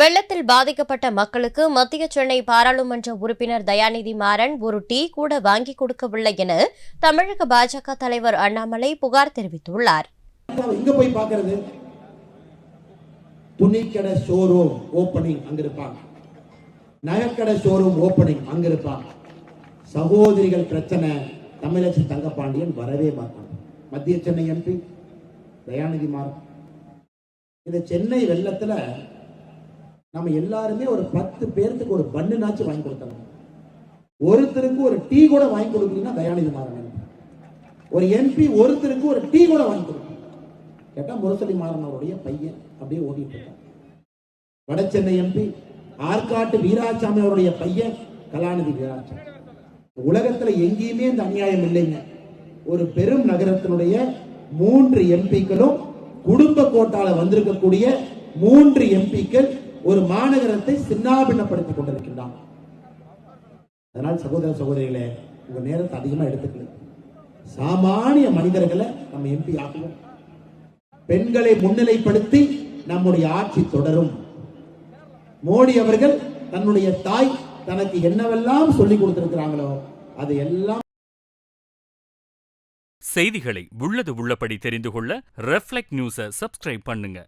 வெள்ளத்தில் பாதிக்கப்பட்ட மக்களுக்கு மத்திய சென்னை பாராளுமன்ற உறுப்பினர் தயாநிதி மாறன் ஒரு டீ கூட வாங்கி கொடுக்கவில்லை என தமிழக பாஜக தலைவர் அண்ணாமலை புகார் தெரிவித்துள்ளார். அவன் போய் பார்க்கிறது. துணிக்கடை ஷோரூம் ஓப்பனிங் அங்க இருப்பாங்க. நகைக்கடை ஷோரூம் ஓப்பனிங் அங்க இருப்பாங்க. சகோதரிகள் பிரச்சனை தமிழச்சி தங்கப்பாண்டியன் வரவே மாட்டாங்க மத்திய சென்னை எம்பி தயாநிதி மாறன். இந்த சென்னை வெள்ளத்துல நம்ம எல்லாருமே ஒரு பத்து பேர்த்துக்கு ஒரு பண்ணுனாச்சும் வாங்கி கொடுத்தாங்க ஒருத்தருக்கு ஒரு டீ கூட வாங்கி கொடுக்கணும்னா தயாநிதி மாறன் ஒரு எம்பி ஒருத்தருக்கு ஒரு டீ கூட வாங்கி கொடுக்கணும். கேட்டா முரசொலி மாறனவருடைய பையன் அப்படியே ஓடிட்டு இருக்கான். வட சென்னை எம்பி ஆற்காட்டு வீராசாமி அவருடைய பையன் கலாநிதி வீராசாமி. உலகத்துல எங்கேயுமே இந்த அநியாயம் இல்லைங்க. ஒரு பெரும் நகரத்தினுடைய மூன்று எம்பிக்களும் குடும்ப கோட்டால வந்திருக்கக்கூடிய மூன்று எம்பிக்கள் ஒரு மாநகரத்தை சின்னாபின்னப்படுத்திக் கொண்டிருக்கின்றான். அதனால் சகோதர சகோதரிகளே உங்க நேரத்தை அதிகமா எடுத்துக்கணும் சாமானிய மனிதர்களை நம்ம எம்பி ஆக்குவோம். பெண்களை முன்னிலைப்படுத்தி நம்முடைய ஆட்சி தொடரும். மோடி அவர்கள் தன்னுடைய தாய் தனக்கு என்னவெல்லாம் சொல்லிக் கொடுத்திருக்கிறாங்களோ அது எல்லாம் செய்திகளை உள்ளது உள்ளபடி தெரிந்து கொள்ள ரெஃப்ளெக்ட் நியூஸை சப்ஸ்கிரைப் பண்ணுங்க.